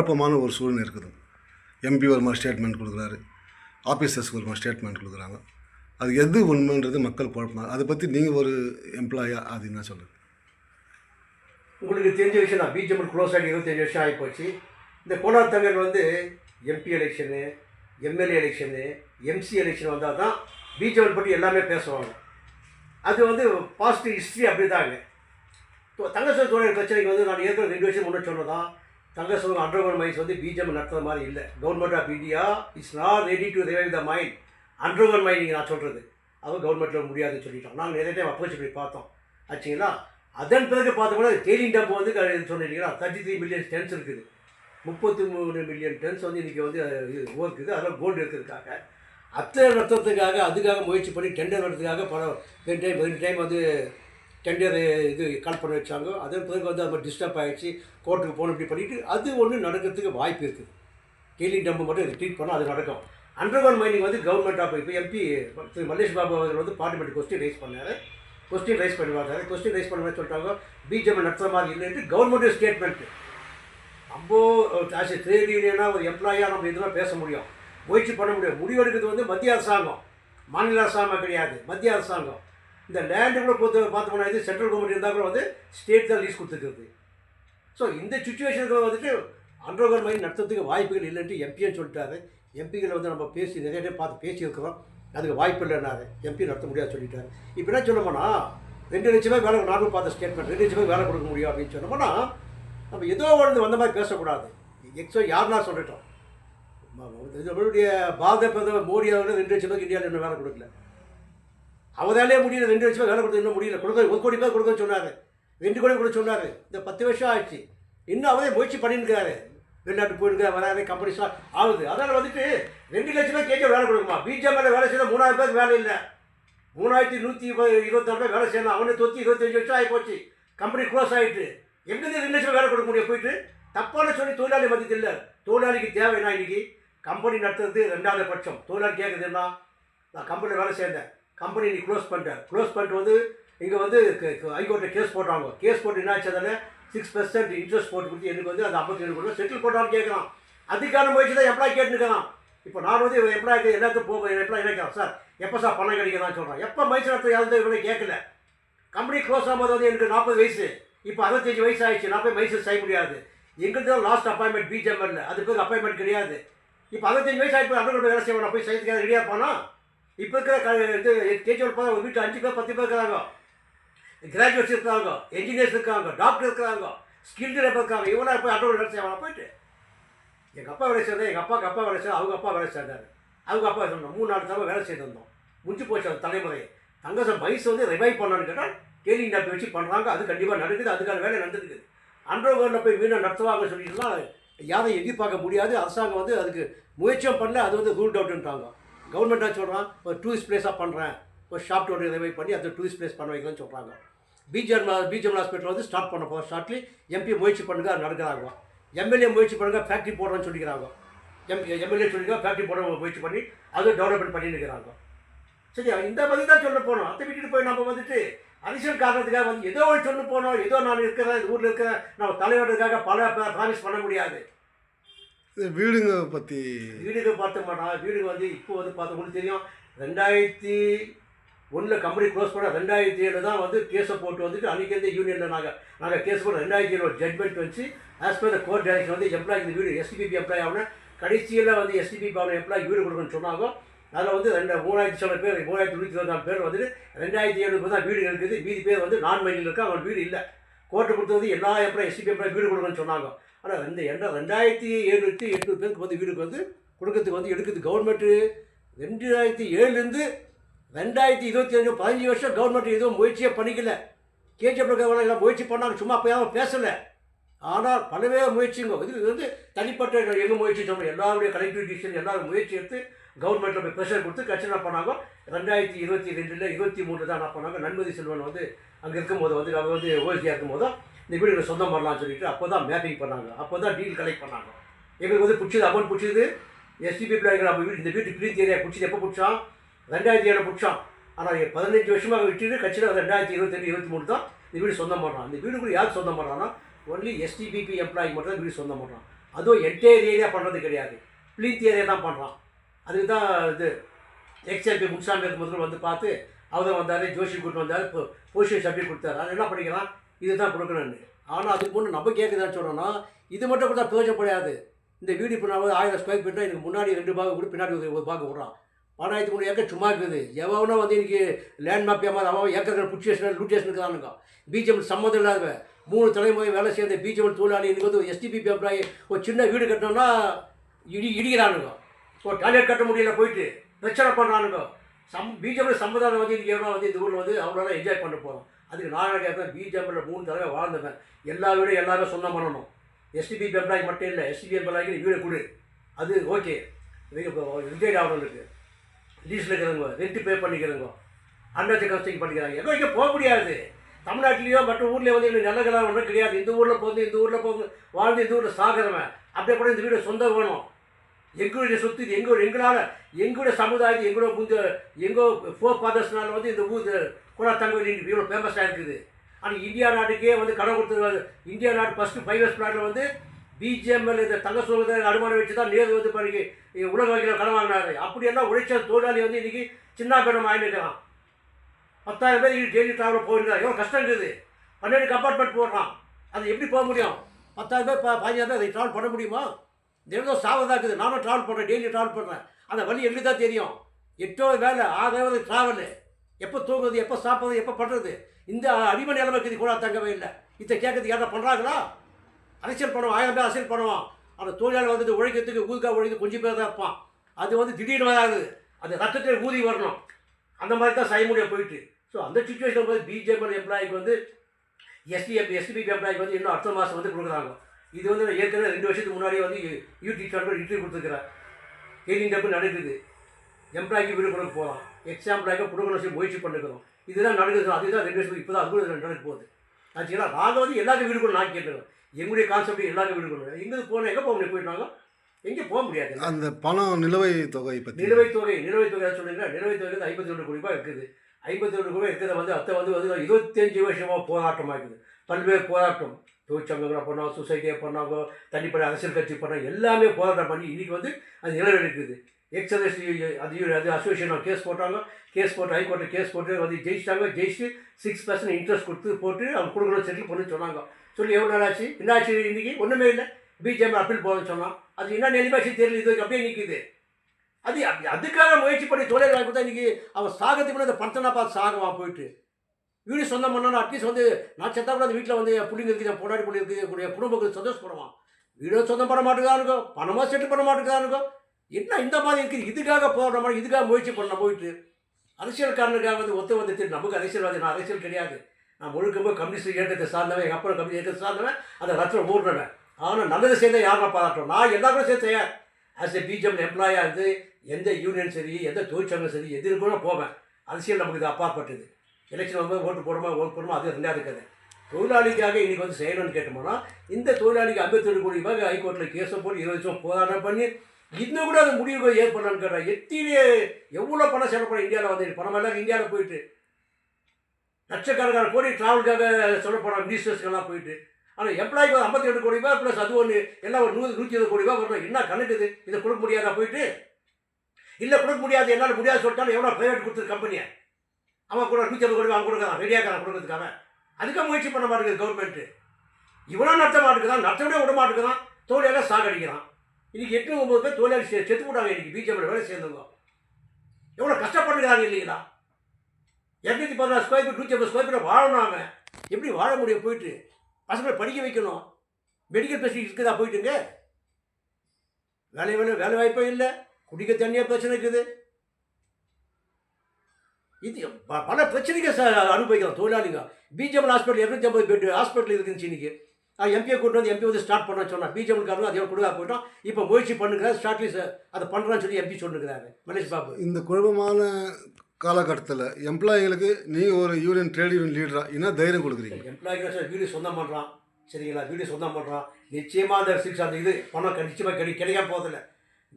குழப்பமான ஒரு சூழ்நிலை இருக்குது. எம்பி ஒரு மாதிரி ஸ்டேட்மெண்ட் கொடுக்குறாரு. ஆஃபீஸர்ஸ்க்கு ஒரு மாதிரி ஸ்டேட்மெண்ட் கொடுக்குறாங்க. அது எது உண்மைன்றது மக்கள் குழப்பம்? அதை பற்றி நீங்கள் ஒரு எம்ப்ளாயா அது என்ன சொல்லுங்கள் உங்களுக்கு தெரிஞ்ச விஷயம் தான். பிஜேபி க்ளோஸ் ஆகி இருபத்தஞ்சு வருஷம் ஆகிப்போச்சு. இந்த கோலார் தங்கர் வந்து MP election MLA election MC election வந்தால் தான் பிஜேபி பற்றி எல்லாமே பேசுவாங்க. அது வந்து பாசிட்டிவ் ஹிஸ்ட்ரி அப்படி தாங்க தங்கசோக தொழில் பிரச்சனைக்கு வந்து நான் ஏற்கனவே ரெண்டு வருஷம் முன்னே சொன்னதான் தங்கசோக அண்டர்கிரவுண்ட் மைன்ஸ் வந்து பிஜேபி நடத்துகிற மாதிரி இல்லை. Government of India is not ready to revive the mind underground mining நான் சொல்கிறது அதுவும் கவர்மெண்ட்டில் முடியாதுன்னு சொல்லிட்டோம் நாங்கள் நிறைய டைம் அப்ரோச் பண்ணி பார்த்தோம். ஆச்சுங்களா? அதன் பிறகு பார்த்தோம்னா டெய்லிங் டம்ப் வந்து சொன்னீங்கன்னா தேர்ட்டி த்ரீ மில்லியன் டென்ஸ் இருக்குது. முப்பத்தி மூணு மில்லியன் டென்ஸ் வந்து இன்றைக்கி வந்து இது இருக்குது அதெல்லாம் கோல்டு எடுத்திருக்காங்க அத்தனை நடத்துறதுக்காக அதுக்காக முயற்சி பண்ணி டெண்டர் நடத்துக்காக பல ரெண்டு டைம் ரெண்டு டைம் வந்து டெண்டர் இது கால் பண்ண வச்சாங்க அதன் பிறகு வந்து அது டிஸ்டர்ப் ஆகிடுச்சு கோர்ட்டுக்கு போகணும் இப்படி பண்ணிட்டு அது ஒன்று நடக்கிறதுக்கு வாய்ப்பு இருக்குது டெய்லிங் டம்பு மட்டும் ட்ரீட் பண்ணால் அது நடக்கும். அண்டர்கிரவுண்ட் மைனிங் வந்து கவர்மெண்ட் ஆஃப் இப்போ எம்பி திரு மல்லேஷ் பாபு அவர்கள் வந்து பார்லிமெண்ட் கொஸ்டின் ரைஸ் பண்ணார். கொஸ்டின் ரைஸ் பண்ணி கொஸ்டின் ரைஸ் பண்ண சொல்லிட்டாங்க. பிஜேபி நடத்துகிற மாதிரி இல்லைன்ட்டு கவர்மெண்ட் ஸ்டேட்மெண்ட்டு நம்ம ஆஸ் ஏ ட்ரேட் யூனியனாக ஒரு எம்ப்ளாயாக நம்ம இதெல்லாம் பேச முடியும். முயற்சி பண்ண முடியும். முடிவெடுக்கிறது வந்து மத்திய அரசாங்கம். மாநில அரசாங்கம் கிடையாது. மத்திய அரசாங்கம். இந்த லேண்டு கூட பொறுத்த பார்த்தோம்னா இது சென்ட்ரல் கவர்மெண்ட் இருந்தால் கூட வந்து ஸ்டேட் தான் லீஸ் கொடுத்துருக்குறது ஸோ இந்த சுச்சுவேஷனுக்கு வந்துட்டு அண்டர்கிரவுண்ட் மாதிரி நடத்துறதுக்கு வாய்ப்புகள் இல்லைன்ட்டு எம்பின்னு சொல்லிட்டாரு எம்பிகளை வந்து நம்ம பேசி நிறைய டைம் பார்த்து பேசியிருக்கிறோம் அதுக்கு வாய்ப்பு இல்லைன்னாரு எம்பி நடத்த முடியாது சொல்லிட்டாரு இப்போ என்ன சொல்லணும்னா ரெண்டு லட்சமே வேலை நானும் பார்த்த ஸ்டேட்மெண்ட் ரெண்டு லட்சமே வேலை கொடுக்க முடியும் அப்படின்னு சொன்னோம்னா நம்ம ஏதோ ஒன்று வந்த மாதிரி பேசக்கூடாது எக்ஸோ யாருன்னா சொல்லிட்டோம் நம்மளுடைய பாரத பிரதமர் மோடி அவர்கள் ரெண்டு லட்சம் பேருக்கு இந்தியாவில் இன்னும் வேலை கொடுக்கல அவராலே முடியல ரெண்டு லட்சம் வேலை கொடுத்து இன்னும் முடியல. கொடுக்க ஒரு கோடி பேர் கொடுக்க சொன்னார். ரெண்டு கோடி கொடுக்க சொன்னார். இந்த பத்து வருஷம் ஆச்சு இன்னும் அவரே முயற்சி பண்ணியிருக்காரு வெளிநாட்டு போயிருக்காரு வராது கம்பெனிஸ்லாம் ஆகுது. அதனால் வந்துட்டு ரெண்டு லட்சம் பேர் கேட்க வேலை கொடுக்குமா பிஜேபியில் வேலை செய்யணும் மூணாயிரம் பேருக்கு வேலை இல்லை. மூணாயிரத்தி நூற்றி இருபத்தாறு பேர் வேலை செய்யணும். அவனே தொத்தி இருபத்தஞ்சு வருஷம் ஆகி போச்சு. கம்பெனி க்ளோஸ் ஆகிட்டு எங்கேருந்து ரெண்டு லட்சம் வேலை கொடுக்க முடியும்? போயிட்டு தப்பான சொல்லி தொழிலாளி மதித்து இல்லை. தொழிலாளிக்கு தேவைன்னா இன்னைக்கு? கம்பெனி நடத்துறது ரெண்டாவது பட்சம். தொழிலாளி கேட்குறது என்ன? நான் கம்பெனியில் வேலை சேர்ந்தேன் கம்பெனி நீ க்ளோஸ் பண்ணிட்டேன் க்ளோஸ் பண்ணிட்டு வந்து இங்கே வந்து ஹைகோர்ட்டில் கேஸ் போட்டாங்க. கேஸ் போட்டு என்ன ஆச்சு சிக்ஸ் பர்சன்ட் இன்ட்ரெஸ்ட் போட்டு கொடுத்து எனக்கு வந்து அந்த ஐம்பத்தி ஏழு கோடி செட்டில் போட்டான்னு கேட்குறான் அதுக்கான முயற்சி தான் எம்ப்ளாய் கேட்டுருக்கிறான் இப்போ நான் வந்து எம்ப்ளாய்க்கு எல்லாத்துக்கும் போக எம்ப்ளாய் நினைக்கிறேன் சார் எப்போ சார் பணம் கிடைக்கிறதான்னு சொல்கிறேன் எப்போ மைசூர் நடத்த யாரும் இவனை கேட்கல கம்பெனி க்ளோஸ் ஆகும்போது வந்து எனக்கு நாற்பது வயசு. இப்போ அறுபத்தஞ்சு வயசு ஆயிடுச்சு. நான் போய் மைசூர் செய்ய முடியாது. எங்களுக்கு தான் லாஸ்ட் அப்பாயின்மெண்ட் பிஜேபியில் அதுக்கு அப்பாயின்மெண்ட் கிடையாது. இப்போ அறுபத்தஞ்சு வயசு ஆகி போய் வேலை செய்வேன் நான் போய் செய்யறதுக்காக ரெடியாக போனா இப்போ இருக்கிற க இது கேஜுவல் பார்த்தா ஒரு வீட்டில் அஞ்சு பேர் பத்து பேர் இருக்கிறாங்க. கிராஜுவேட்ஸ் இருக்காங்க என்ஜினியர்ஸ் இருக்காங்க டாக்டர் இருக்கிறாங்க ஸ்கில்டு லேபர் இருக்காங்க இவனா போய் அட்டோட வேலை செய்வாங்க போயிட்டு. எங்கள் அப்பா வேலை செய்யறது எங்கள் அப்பாவுக்கு அப்பா வேலை செய்ய அவங்க அப்பா வேலை செய்தார். அவங்க அப்பா சொன்னோம் மூணு நாலு தடவை வேலை செய்திருந்தோம். முடிஞ்சு போச்சு அந்த தலைமுறை. தங்கசம் வயசு வந்து ரிவைவ் பண்ணான்னு கேட்டால் டெய்லிங் டப்பை வச்சு பண்ணுறாங்க அது கண்டிப்பாக நடக்குது. அதுக்கான வேலை நடந்துருக்குது அண்டர்கிரவுண்டில் போய் மீண்டும் நடத்துவாங்கன்னு சொல்லிட்டுலாம் யாரையும் எதிர்பார்க்க முடியாது. அரசாங்கம் வந்து அதுக்கு முயற்சியும் பண்ணல. அது வந்து ரூல்ட் அவுட்டுன்றாங்க கவர்மெண்ட்டாக சொல்கிறான் ஒரு டூரிஸ்ட் பிளேஸாக பண்ணுறேன் ஒரு ஷாப் டோர் ரிவைவ் பண்ணி அதை டூரிஸ்ட் பிளேஸ் பண்ண வைக்கலாம்னு சொல்கிறாங்க பிஜிஎம் பிஜிஎம் ஹாஸ்பிட்டல் வந்து ஸ்டார்ட் பண்ண போகிற ஷார்ட்லி எம்பி முயற்சி பண்ணுங்க அது நடக்கிறாங்க எம்எல்ஏ முயற்சி பண்ணுங்க ஃபேக்ட்ரி போடுறோன்னு சொல்லிக்கிறாங்க. எம் எம்எல்ஏ சொல்லிக்கிறாங்க ஃபேக்ட்ரி போட முயற்சி பண்ணி அதுவும் டெவலப்மெண்ட் பண்ணிட்டு இருக்கிறாங்க. சரியா? இந்த மாதிரி தான் சொல்ல போனோம் அதை விட்டுட்டு போய் நம்ம வந்துட்டு அரசியல் காரணத்துக்காக வந்து ஏதோ ஒன்று சொல்ல போனோம் ஏதோ நான் இருக்கிறேன் ஊரில் இருக்கிறேன். நம்ம தலைவர்களுக்காக பல ப்ராமிஸ் பண்ண முடியாது. வீடுங்க பற்றி வீடுகள் பார்த்த மாட்டோம் வீடுங்க வந்து இப்போ வந்து பார்த்தவங்களுக்கு தெரியும். ரெண்டாயிரத்தி ஒன்றில் கம்பெனி க்ளோஸ் பண்ண ரெண்டாயிரத்தி ஏழு தான் வந்து கேஸை போட்டு வந்துட்டு அன்றைக்கி வந்து யூனியனில் நாங்கள் நாங்கள் கேஸ் போட்டு ரெண்டாயிரத்தி ஏழு ஜட்மெண்ட் வச்சு as per the court direction வந்து எம்ப்ளாய் இந்த வீடு எஸ்டிபிபி எம்ப்ளாய் ஆகணும். கடைசியில் வந்து எஸ்டிபிபி ஆகணும் எம்ப்ளாய் வீடு கொடுக்கணும்னு சொன்னாங்க. அதில் வந்து ரெண்டு மூணாயிரத்தி சில பேர் மூணாயிரத்தி நூற்றி இருபத்தாறு பேர் வந்துட்டு ரெண்டாயிரத்தி ஏழு தான் வீடு இருக்குது. மீதி பேர் வந்து நான் மைனில் இருக்குது அவங்க வீடு இல்லை. கோர்ட்டு கொடுத்தது எல்லா எம்ப்ளாய் எஸ்டிபி எம்ப்ளாய் வீடு கொடுக்கணும்னு சொன்னாங்க. ஆனால் ரெண்டு என்ன ரெண்டாயிரத்தி எழுநூற்றி எட்நூறு பேருக்கு வந்து வீடுக்கு வந்து கொடுக்கறதுக்கு வந்து எடுக்குது கவர்மெண்ட்டு ரெண்டாயிரத்தி ஏழுலேருந்து ரெண்டாயிரத்தி இருபத்தி அஞ்சு பதினஞ்சு வருஷம் கவர்மெண்ட் எதுவும் முயற்சியே பண்ணிக்கல. கேஜி பிரகாரம் முயற்சி பண்ணாங்க சும்மா போய் பேசலை. ஆனால் பலவே முயற்சிங்க. இது வந்து தனிப்பட்ட எங்கள் முயற்சி சொல்கிறோம் எல்லாருடைய கலெக்டிவ் எல்லாரும் முயற்சி எடுத்து கவர்மெண்ட்டில் போய் ப்ரெஷர் கொடுத்து கட்சி என்ன பண்ணாங்க? ரெண்டாயிரத்தி இருபத்தி ரெண்டில் இருபத்தி மூணு தான் என்ன பண்ணாங்க? நன்மதி செல்வன் வந்து அங்கே இருக்கும்போது வந்து அவர் வந்து ஓசியாக இருக்கும்போது இந்த வீடுகளை சொந்தம் பண்ணலாம்னு சொல்லிட்டு அப்போ தான் மேப்பிங் பண்ணாங்க. அப்போ தான் டீல் கலெக்ட் பண்ணாங்க. எங்களுக்கு வந்து பிடிச்சது அமௌண்ட் பிடிச்சது. எஸ்டிபி பிள்ளைங்க நம்ம வீடு இந்த வீட்டு கிரீன் ஏரியா பிடிச்சது எப்போ பிடிச்சான்? ரெண்டாயிரத்தி ஏழு பிடிச்சான். ஆனால் பதினஞ்சு வருஷமாக விட்டுட்டு கட்சியில் ரெண்டாயிரத்தி இருபத்தெண்டு இருபத்தி மூணு தான் இந்த வீடு சொந்தம் பண்ணுறான் இந்த வீடு கூட யார் சொந்தம் பண்ணுறான்னா ஒன்லி எஸ்டிபிபி எம்ப்ளாய்க்கு மட்டும் தான் வீடு சொந்தம் பண்ணுறான் அதுவும் என்டையர் ஏரியா பண்ணுறது கிடையாது. பிளீத் ஏரியா தான் பண்ணுறான் அதுக்கு தான் இது எக்ஸ்எல்பி முன்சாமி முதல்வர் வந்து பார்த்து அவர் வந்தார் ஜோஷி கூட்டு வந்தார் இப்போ பொசிஷன் சப்ஜெக்ட் கொடுத்தாரு. அது என்ன பண்ணிக்கலாம். இதுதான் கொடுக்கணும்னு ஆனால் அதுக்கு முன்னே நம்ம கேட்குதான்னு சொன்னோன்னா இது மட்டும் கொடுத்தா பிரயோஜனப்படையாது இந்த வீடு இப்போ நான் ஆயிரம் ஸ்கொயர் ஃபீட்டாக எனக்கு முன்னாடி ரெண்டு பாகம் கூட பின்னாடி ஒரு பாகம் விட்றான். பணாயிரத்தி மூணு ஏக்கர் சும்மா இருக்குது. எவனோ வந்து இன்றைக்கி லேண்ட் மேப் ஏமாறு அவன் ஏக்கர்கள் புட்சேஷன் லூட்டேஷன் இருக்கிறானுங்க பிஜேபி சம்மந்தம் இல்லாத மூணு தலைமுறை வேலை சேர்ந்த பிஜேபி தொழிலாளி இன்றைக்கி வந்து எஸ்டிபிபி எம்ப்ளாயி ஒரு சின்ன வீடு கட்டினோம்னா இடி இடிக்கிறானுங்க. ஒரு டாய்லெட் கட்ட முடியல போயிட்டு பிரச்சனை பண்ணுறானுங்க சம் பிஜேபி சம்மதம் வந்து இன்றைக்கி எவ்வளோ வந்து இந்த ஊரில் வந்து அவங்களால என்ஜாய் பண்ண போகிறோம் அதுக்கு நான் கேட்பேன் பிஜேபியில் மூணு தடவை வாழ்ந்தவன். எல்லா வீடும் எல்லாமே சொந்தம் பண்ணணும் எஸ்டிபி எம்ப்ளாய்க்கு மட்டும் இல்லை எஸ்டிபி எம்ப்ளாய்க்கு வீடு கொடு. அது ஓகே. இப்போ ரிட்டையர்ட் ஆகிறவங்களுக்கு லீஸில் இருக்கிறவங்க ரெண்ட் பே பண்ணிக்கிறவங்க அண்டர் கஸ்டிங் பண்ணிக்கிறாங்க. எதோ இங்கே போக முடியாது. தமிழ்நாட்டிலேயோ மற்ற ஊர்லேயே வந்து எங்களுக்கு நல்ல கலாம் ஒன்றும் கிடையாது. இந்த ஊரில் போகுது இந்த ஊரில் போகுது வாழ்ந்து இந்த ஊரில் சாகிறவன். அப்படியே கூட இந்த வீடு சொந்தம் வேணும். எங்களுடைய சொத்து இது எங்கள் எங்களால் எங்களுடைய சமுதாயத்தை எங்களோட முந்த எங்கள் ஃபோர் ஃபாதர்ஸ்னால வந்து இந்த ஊர் கூட தங்கவேலி இவ்வளோ ஃபேமஸாக இருக்குது. ஆனால் இந்தியா நாட்டுக்கே வந்து கடன் கொடுத்துருக்காரு இந்தியா நாடு ஃபஸ்ட்டு ஃபைவ் இயர்ஸ் பிளானில் வந்து பிஜிஎம்எல் இந்த தங்க சொல்வதை அனுமானம் வச்சு தான் நேரு வந்து பிறகு உலக வகையில் கடன் வாங்கினாரு. அப்படியெல்லாம் உழைச்ச தொழிலாளி வந்து இன்றைக்கி சின்ன பேரம் ஆகிட்டு பத்தாயிரம் பேர் இன்னைக்கு டெய்லி ட்ராவலில் போயிருந்தாங்க எவ்வளோ கஷ்டம் இருக்குது. பன்னெண்டு கம்பார்ட்மெண்ட் போடுறான். அது எப்படி போக முடியும்? பத்தாயிரம் பேர் ப- பேர் அதை ட்ராவல் பண்ண முடியுமா? தினம் தான் இருக்குது. நானும் ட்ராவல் பண்ணுறேன் டெய்லி ட்ராவல் பண்ணுறேன் அந்த வழி எங்களுக்கு தான் தெரியும். எட்டோ வேலை ஆறாவது ட்ராவலு எப்போ தூங்குறது எப்போ சாப்பிட்றது எப்போ பண்ணுறது இந்த அடிமை நிலைமைக்கு இது கூட தங்கவே இல்லை. இதை கேட்கறதுக்கு யாரா பண்ணுறாங்களா அரசியல் பண்ணுவோம். ஆயிரம் பேர் அரசியல் பண்ணுவோம். அந்த தொழிலாளி வந்துட்டு உழைக்கிறதுக்கு ஊதுக்காக உழைக்கிறது கொஞ்சம் பேர் தான் இருப்பான். அது வந்து திடீர்னு வராது. அந்த ரத்தத்தில் ஊதி வரணும். அந்த மாதிரி தான் செய்ய போயிட்டு. ஸோ அந்த சுச்சுவேஷன் போது பிஜேபி எம்ப்ளாய்க்கு வந்து எஸ்டிஎஃப் எஸ்டிபி எம்ப்ளாய்க்கு வந்து இன்னும் அடுத்த மாதம் வந்து கொடுக்குறாங்க. இது வந்து நான் ஏற்கனவே ரெண்டு வருஷத்துக்கு முன்னாடியே வந்து யூடியூப் சேனல் இன்டர்வியூ கொடுத்துருக்கிறேன். ட்ரைனிங் டப்பு நடக்குது. எம்ப்ளாய்க்கு வீடு கொடுக்க போகலாம். எக்ஸ் எம்ப்ளாய்க்கு கொடுக்கணும் சொல்லி முயற்சி பண்ணிக்கிறோம் இதுதான் நடக்குது அதுதான் ரெண்டு வருஷத்துக்கு இப்போ தான் அது கூட நடக்க போகுது. ஆச்சுங்களா நாங்கள் வந்து எல்லாருக்கும் வீடு கொடுக்கணும் நான் கேட்டுருக்கோம் எங்களுடைய கான்செப்ட் எல்லாருக்கும் வீடு கொடுக்கணும். எங்களுக்கு போனால் எங்கே போக முடியும்? போயிட்டாங்க எங்கே போக முடியாது. அந்த பணம் நிலுவை தொகை பற்றி நிலுவைத் தொகை நிலுவைத் தொகை சொன்னீங்கன்னா நிலுவைத் தொகை வந்து ஐம்பத்தி ரெண்டு கோடி ரூபாய் இருக்குது. ஐம்பத்தி ரெண்டு கோடி இருக்கிறத வந்து அத்தை வந்து வந்து இருபத்தஞ்சு வருஷமாக போராட்டமாக இருக்குது பல்வேறு போராட்டம். தொழிற்சங்கங்களை பண்ணோம் சொசைட்டியை பண்ணாங்க தனிப்பட்ட அரசியல் கட்சி பண்ணோம் எல்லாமே போராட்டம் பண்ணி இன்றைக்கி வந்து அது நிறைவேறிக்குது எக்ஸலன்ஸ் அது அது அசோசியேஷன் கேஸ் போட்டாங்க. கேஸ் போட்டு ஹைகோர்ட்டில் கேஸ் போட்டு வந்து ஜெயிச்சிட்டாங்க. ஜெயிச்சு சிக்ஸ் பர்சன்ட் இன்ட்ரெஸ்ட் கொடுத்து போட்டு அவங்க கொடுக்கணும் செட்டில் பண்ணி சொன்னாங்க. சொல்லி எவ்வளோ நாள் ஆச்சு? என்ன ஆச்சு இன்றைக்கி ஒன்றுமே இல்லை. பிஜேபி அப்பீல் போகணும்னு சொன்னான். அது என்ன நிலைமைச்சு தெரியல இது அப்படியே நிற்கிது அது அதுக்காக முயற்சி பண்ணி தொழில் வாங்கி கொடுத்தா அவன் சாகத்துக்கு அந்த பணத்தை பார்த்து சாகுவான் போயிட்டு வீடு சொந்தம் பண்ணாலும் அட்லீஸ்ட் வந்து நான் செத்தா கூட அந்த வீட்டில் வந்து என் பிள்ளைங்க இருக்குது என் பொண்டாடி பிள்ளை இருக்குது குடும்பத்துக்கு சந்தோஷப்படுவான். வீடோ சொந்தம் பண்ண மாட்டேங்கிறானுங்க பணமாக செட்டில் பண்ண மாட்டேங்கிறானுங்க என்ன இந்த மாதிரி இருக்குது இதுக்காக போடுற மாதிரி இதுக்காக முயற்சி பண்ண போயிட்டு அரசியல்காரனுக்காக வந்து ஒத்து வந்துட்டு நமக்கு அரசியல்வாதி நான் அரசியல் கிடையாது. நான் முழுக்க கம்யூனிஸ்ட் இயக்கத்தை சார்ந்தவன் எங்கள் அப்பா கம்யூனிஸ்ட் இயக்கத்தை சார்ந்தவன் அதை ரத்தம் ஊர்றவன் ஆனால் நல்லது சேர்ந்தா யாரும் பாராட்டும். நான் எல்லா கூட சேர்த்து தயார் ஆஸ் எ பிஜிஎம் எம்ப்ளாயாக இருந்து எந்த யூனியன் சரி எந்த தொழிற்சங்கம் சரி எது கூட போவேன். அரசியல் நமக்கு இது அப்பாற்பட்டது. எலெக்ஷன் வந்து ஓட்டு போடுமா ஓட்டு போடுமா அது ரெண்டாவது கதை. தொழிலாளிக்காக இன்றைக்கி வந்து செய்யணும்னு கேட்டோம்னா இந்த தொழிலாளிக்கு ஐம்பத்தேழு கோடி ரூபாய் ஹைகோர்ட்டில் கேஸை போட்டு இருபது வருஷம் போராட்டம் பண்ணி இன்னும் கூட அது முடிவு ஏற்படலான்னு கேட்டேன் எத்திலே எவ்வளோ பணம் செலவு பண்ண இந்தியாவில் வந்து பணம் எல்லாம் இந்தியாவில் போயிட்டு லட்சக்கணக்கான கோடி ட்ராவலுக்காக செலவு பண்ண மினிஸ்டர்ஸ்க்கெல்லாம் போயிட்டு. ஆனால் எம்ப்ளாய்க்கு வந்து ஐம்பத்தி ரெண்டு கோடி ரூபாய் ப்ளஸ் அது ஒன்று எல்லாம் ஒரு நூறு நூற்றி இருபது கோடி ரூபாய் வரணும் என்ன கணக்குது? இதை கொடுக்க முடியாதா போயிட்டு? இல்லை கொடுக்க முடியாது என்னால் முடியாது சொல்லிட்டாலும் எவ்வளோ ப்ரைவேட் கொடுத்துரு கம்பெனியை அவன் கூட நூற்றி ஐம்பது கோடி ரூபாய் அவன் கொடுக்குறான் ரெடியாக்காரன் கொடுக்கறதுக்காக. அதுக்காக முயற்சி பண்ண மாட்டேங்குது கவர்மெண்ட்டு இவனா நடத்த மாட்டேங்குதான் நடத்தவே விட மாட்டேங்குதான் தொழிலாளர் சாகடிக்கிறான். இன்னைக்கு எட்டு ஒம்பது பேர் தொழிலாளி செத்து போட்டாங்க இன்னைக்கு பிஜேபியில் வேலை சேர்ந்தவங்க எவ்வளோ கஷ்டப்படுகிறாங்க இல்லைங்களா? இரநூத்தி பதினாறு ஸ்கொயர் ஃபீட் நூற்றி ஐம்பது ஸ்கொயர் ஃபீட் வாழணும் அவன். எப்படி வாழ முடியும் போயிட்டு? பசங்களை படிக்க வைக்கணும். மெடிக்கல் ஃபெசிலிட்டி இருக்குதா போயிட்டுங்க? வேலை வேலை வேலை வாய்ப்பே இல்லை. குடிக்க தண்ணியாக பிரச்சனை இருக்குது. இது பல பிரச்சனைகள் ச அனுபவிக்கிறோம் தொழிலாளிங்க. பிஜேபி ஹாஸ்பிட்டல் இரநூத்தி ஐம்பது பெட் ஹாஸ்பிட்டல் இருக்குன்னு இன்னைக்கு எம்பியை கூட்டு வந்து எம்பி வந்து ஸ்டார்ட் பண்ண சொன்னா பிஜேபிக்காரங்க அதே கொடுக்க போயிட்டோம் இப்போ முயற்சி பண்ணுங்க ஸ்டார்ட்லி அதை பண்ணுறான்னு சொல்லி எம்பி சொல்லிருக்கிறாங்க மலேஷ் பாபு. இந்த குழப்பமான காலகட்டத்தில் எம்ப்ளாயிகளுக்கு நீங்கள் ஒரு யூனியன் ட்ரேட் யூனியன் லீடராக என்ன தைரியம் கொடுக்குறீங்க? எம்ப்ளாய்க்கு சார் வீடு சொந்தம் பண்ணுறான் சரிங்களா? வீடு சொந்தம் பண்ணுறான் நிச்சயமாக அந்த சிக்ஸ் அந்த இது பணம் நிச்சயமாக கிடை கிடைக்காம போதில்ல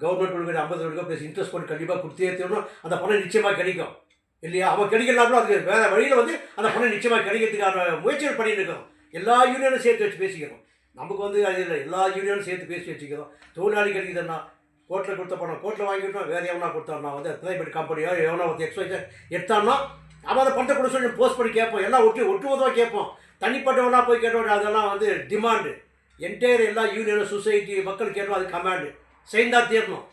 கவர்மெண்ட் கொடுக்குற ஐம்பது ரூபாய் ப்ளஸ் இன்ட்ரெஸ்ட் போட்டு கண்டிப்பாக கொடுத்தே தீரணும். அந்த பணம் நிச்சயமாக கிடைக்கும். இல்லையா? அவன் கிடைக்கலாம்னா அதுக்கு வேறு வழியில் வந்து அந்த பணம் நிச்சயமாக கிடைக்கிறதுக்கான முயற்சிகள் பண்ணிட்டு இருக்கோம் எல்லா யூனியனும் சேர்த்து வச்சு பேசிக்கிறோம். நமக்கு வந்து அது இல்லை. எல்லா யூனியனும் சேர்த்து பேசி வச்சுக்கிறோம். தொழிலாளி கிடைக்குதுன்னா கோர்ட்டில் கொடுத்த பணம் கோர்ட்டில் வாங்கிட்டோம் வேறு எவனா கொடுத்தான்னா வந்து ப்ரைவேட் கம்பெனியோ எவனா வந்து எக்ஸ்பைஸ் எடுத்தான்னா அவன் அதை பணத்தை கொடுத்து சொல்லி போஸ்ட் பண்ணி கேட்போம். எல்லாம் ஒட்டு ஒட்டுமொத்தமாக கேட்போம். தனிப்பட்டவனா போய் கேட்டோம் அதெல்லாம் வந்து டிமாண்டு என்டையர் எல்லா யூனியனும் சொசைட்டி மக்கள் கேட்டோம் அது கமாண்டு செய்தா தீரணும்.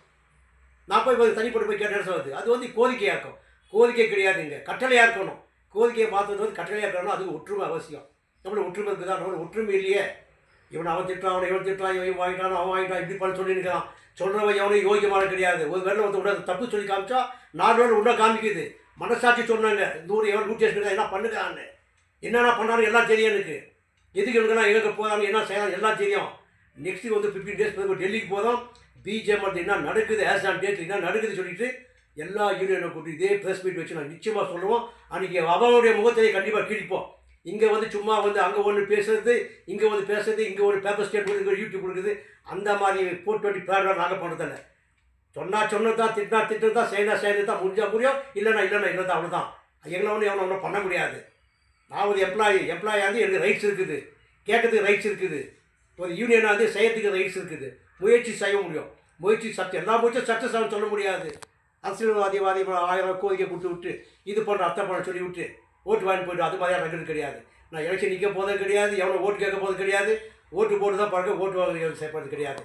நான் போய் போய் தனிப்பட்டு போய் கேட்டேன்னு சொல்லுது அது வந்து கோரிக்கையாக்கும். கோரிக்கை கிடையாதுங்க. கட்டளையாக இருக்கணும். கோரிக்கையை மாற்றுறது வந்து கட்டளையாக இருக்கணும் அது ஒற்றுமை அவசியம். நம்மள ஒற்றுமை இருக்குதா? நம்மள ஒற்றுமை இல்லையே. இவன் அவன் திட்டான் அவனை இவன் திட்டான் இவன் வாங்கிட்டான் அவன் வாங்கிட்டான் இப்படி பண்ண சொல்லி சொல்கிறவன் எவனையும் யோகியமான கிடையாது. ஒரு வேலை ஒருத்தர் உடனே தப்பு சொல்லி காமிச்சா நாலு வேலை உடனே காமிக்குது. மனசாட்சி சொன்னாங்க நூறு எவன் நூற்றி எட்டு என்ன பண்ணுறான்னு. என்னென்ன பண்ணாலும் எல்லாம் தெரியும் எனக்கு. எதுக்கு இவனுக்கெல்லாம் எங்கே போகிறாங்க என்ன செய்யலாம் எல்லாம் தெரியும். நெக்ஸ்ட் வந்து ஃபிஃப்டீன் டேஸ் டெல்லிக்கு போதும் பிஜேபி என்ன நடக்குது? ஆஸ் ஆன் டேட் என்ன நடக்குது சொல்லிட்டு எல்லா யூனியனை கூட்டி இதே ப்ரெஸ் மீட் வச்சு நான் நிச்சயமாக சொல்லுவோம். அன்றைக்கி அவனுடைய முகத்தை கண்டிப்பாக கிழிப்போம். இங்கே வந்து சும்மா வந்து அங்கே ஒன்று பேசுறது இங்கே வந்து பேசுறது இங்கே ஒரு பேப்பர் ஸ்டேட் கொடுக்குது யூடியூப் கொடுக்குது அந்த மாதிரி ஃபோர் டுவெண்ட்டி பேர் நாங்கள் பண்ணுறதில்ல சொன்னால் சொன்னதான் திட்டினா திட்டு தான் செய்யணா செய்யறது தான் முடிஞ்சா முடியும் இல்லைனா இல்லைனா இல்லை தான் அவ்வளோதான் எங்களை ஒன்றும் எவ்வளோ ஒன்றும் பண்ண முடியாது. நான் ஒரு எம்ப்ளாயி எம்ப்ளாயி வந்து எனக்கு ரைட்ஸ் இருக்குது. கேட்கறதுக்கு ரைட்ஸ் இருக்குது. ஒரு யூனியனாக வந்து செய்யறதுக்கு ரைட்ஸ் இருக்குது. முயற்சி செய்ய முடியும். முயற்சி சக்தி எல்லா முயற்சியும் சக்ஸஸ் ஆகும் சொல்ல முடியாது. அரசியல்வாதிவாதி ஆயிரம் கோரிக்கை கொடுத்து விட்டு இது பண்ணுற அத்தை பண்ண சொல்லி விட்டு ஓட்டு வாங்கி போய்ட்டு அது மாதிரியான நடக்கிறது கிடையாது. நான் எலெக்ஷன் நிற்க போதும் கிடையாது எவ்வளோ ஓட்டு கேட்க போதும் கிடையாது. ஓட்டு போட்டு தான் பழக்க ஓட்டு வாங்க செய்யப்படுறது கிடையாது.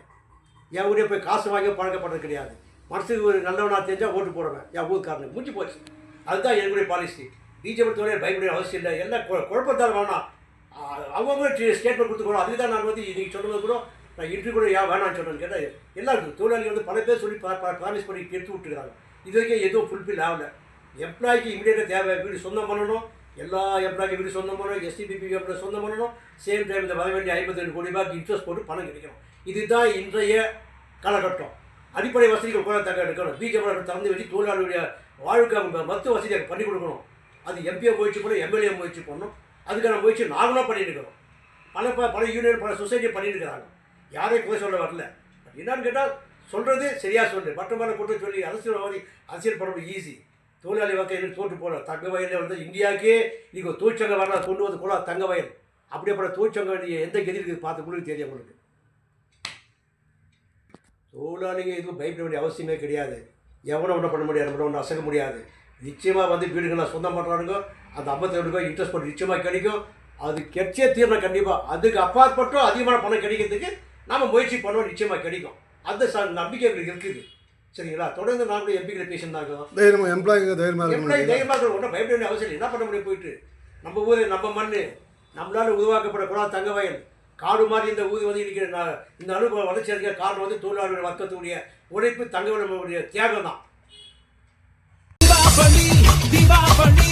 என் ஊரே போய் காசு வாங்கி பழக்கப்படுறது கிடையாது. மனசுக்கு ஒரு நல்லவனாக தெரிஞ்சால் ஓட்டு போடுவேன் என் ஊருக்காரனுக்கு முடிஞ்சு போச்சு. அதுதான் என்னுடைய பாலிசி பிஜேபி தொழில் பயப்பட அவசியம் இல்லை. எல்லாம் கு- குழப்பத்தால் வேணாம். அவங்க ஸ்டேட்மெண்ட் கொடுத்துக்கணும். அதுக்கு தான் நான் வந்து நீங்கள் சொன்னது கூட நான் இன்ட்ரி கூட ஏன் வேணாம்னு சொன்னேன்னு கேட்டால் எல்லாருக்கும் தொழிலாளி வந்து பல பேர் சொல்லி ப்ராமிஸ் பண்ணி எடுத்து விட்டுருக்காங்க. இது வரைக்கும் எதுவும் ஃபுல்ஃபில் ஆகலை. எம்ப்ளாய்க்கு இமீடியட்டாக தேவை வீடு சொந்தம் பண்ணணும். எல்லா எம்ப்ளாய்க்கு வீடு சொந்தம் பண்ணணும். எஸ்டிபிபி எம்ப்ளாய் சொந்தம் பண்ணணும். சேம் டைம் இந்த வர வேண்டிய ஐம்பத்தி ரெண்டு கோடி ரூபாய்க்கு இன்ட்ரெஸ்ட் போட்டு பணம் கிடைக்கணும். இதுதான் இன்றைய காலகட்டம். அடிப்படை வசதிகள் கூட தக்க எடுக்கணும். பிஜேபி திறந்து வச்சு தொழிலாளருடைய வாழ்க்கை அவங்க மருத்துவ வசதியை பண்ணி கொடுக்கணும். அது எம்பியை முயற்சி பண்ணணும் எம்எல்ஏ முயற்சி பண்ணணும். அதுக்கான முயற்சி நாங்களும் பண்ணிட்டு இருக்கிறோம் பல ப பல யூனியன் பல சொசைட்டி பண்ணிட்டு இருக்கிறாங்க. யாரையும் குறை சொல்ல வரல. பட் என்னன்னு கேட்டால் சொல்கிறது சரியாக சொல்லு. மற்ற மேலே சொல்லி அரசியல்வாதி அரசியல் பண்ணுறது ஈஸி தொழிலாளி வாக்கை எனக்கு தோற்று போகல தங்க வயலில் வந்து இந்தியாவுக்கே நீங்கள் ஒரு தொழிற்சங்கம் வரலாம் கொண்டு வந்து கூட தங்க வயல். அப்படியேப்பட்ட தொழிற்சங்கம் நீங்கள் எந்த கதி இருக்குது பார்த்து உங்களுக்கு தெரியும் உங்களுக்கு? தொழிலாளிங்க எதுவும் பயப்பட வேண்டிய அவசியமே கிடையாது. எவனும் ஒன்றும் பண்ண முடியாது. நம்மள ஒன்றும் அசங்க முடியாது. நிச்சயமாக வந்து வீடுகளை சொந்தம் பண்ணுறானுங்க அந்த ஐம்பத்தி ரெண்டு ரூபாய் இன்ட்ரெஸ்ட் பண்ணி நிச்சயமாக கிடைக்கும். அது கெச்சே தீரணும் கண்டிப்பாக அதுக்கு அப்பாற்பட்டும் அதிகமான பணம் கிடைக்கிறதுக்கு நாம் முயற்சி பண்ணுவோம் நிச்சயமாக கிடைக்கும். அந்த ச நம்பிக்கை எங்களுக்கு இருக்குது. சரிங்களா? தொடர்ந்து நாங்களும் எம்பிக்கிட்ட பேசியிருந்தாங்க தைரியமாக எம்ப்ளாய்க்கு தைரியமாக முடியும் தைரியமாக ஒன்றும் பயப்பட வேண்டிய அவசியம் இல்லை. என்ன பண்ண முடியும் போயிட்டு? நம்ம ஊர் நம்ம மண் நம்மளால் உருவாக்கப்பட குழா தங்க வயல். காடு மாதிரி இந்த ஊர் வந்து இருக்கிற இந்த அனுபவம் வளர்ச்சி அடைக்க காரணம் வந்து தொழிலாளர்கள் வர்க்கத்துடைய உழைப்பு தங்கவனுடைய தியாகம் தான். தீபாவளி